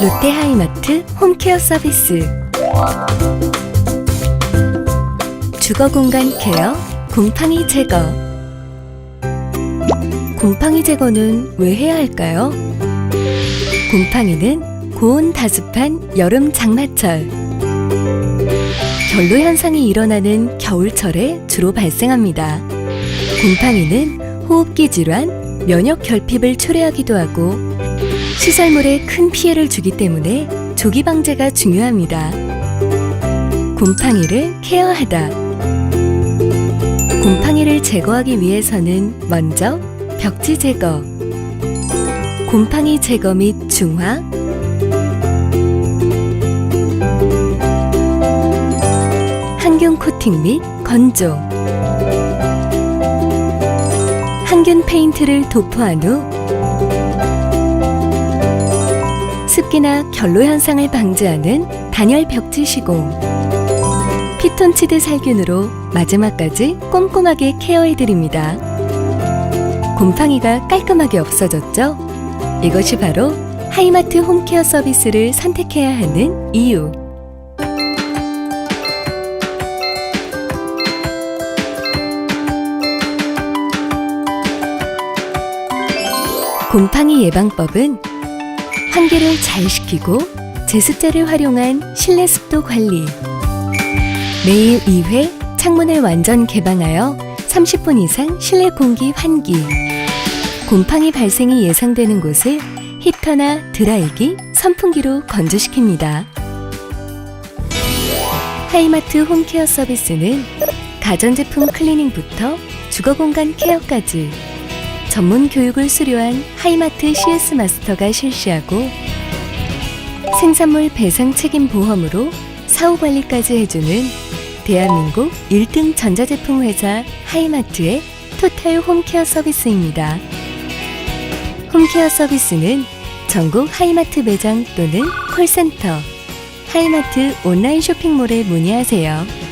롯데 하이마트 홈케어 서비스 주거 공간 케어 곰팡이 제거 곰팡이 제거는 왜 해야 할까요? 곰팡이는 고온 다습한 여름 장마철 결로 현상이 일어나는 겨울철에 주로 발생합니다. 곰팡이는 호흡기 질환, 면역 결핍을 초래하기도 하고 시설물에 큰 피해를 주기 때문에 조기 방제가 중요합니다. 곰팡이를 케어하다. 곰팡이를 제거하기 위해서는 먼저 벽지 제거, 곰팡이 제거 및 중화, 항균 코팅 및 건조, 항균 페인트를 도포한 후 습기나 결로 현상을 방지하는 단열 벽지 시공, 피톤치드 살균으로 마지막까지 꼼꼼하게 케어해 드립니다. 곰팡이가 깔끔하게 없어졌죠? 이것이 바로 하이마트 홈케어 서비스를 선택해야 하는 이유. 곰팡이 예방법은 환기를 잘 시키고 제습제를 활용한 실내 습도 관리. 매일 2회 창문을 완전 개방하여 30분 이상 실내 공기 환기. 곰팡이 발생이 예상되는 곳을 히터나 드라이기, 선풍기로 건조시킵니다. 하이마트 홈케어 서비스는 가전제품 클리닝부터 주거공간 케어까지 전문 교육을 수료한 하이마트 CS 마스터가 실시하고 생산물 배상 책임 보험으로 사후 관리까지 해주는 대한민국 1등 전자제품 회사 하이마트의 토탈 홈케어 서비스입니다. 홈케어 서비스는 전국 하이마트 매장 또는 콜센터, 하이마트 온라인 쇼핑몰에 문의하세요.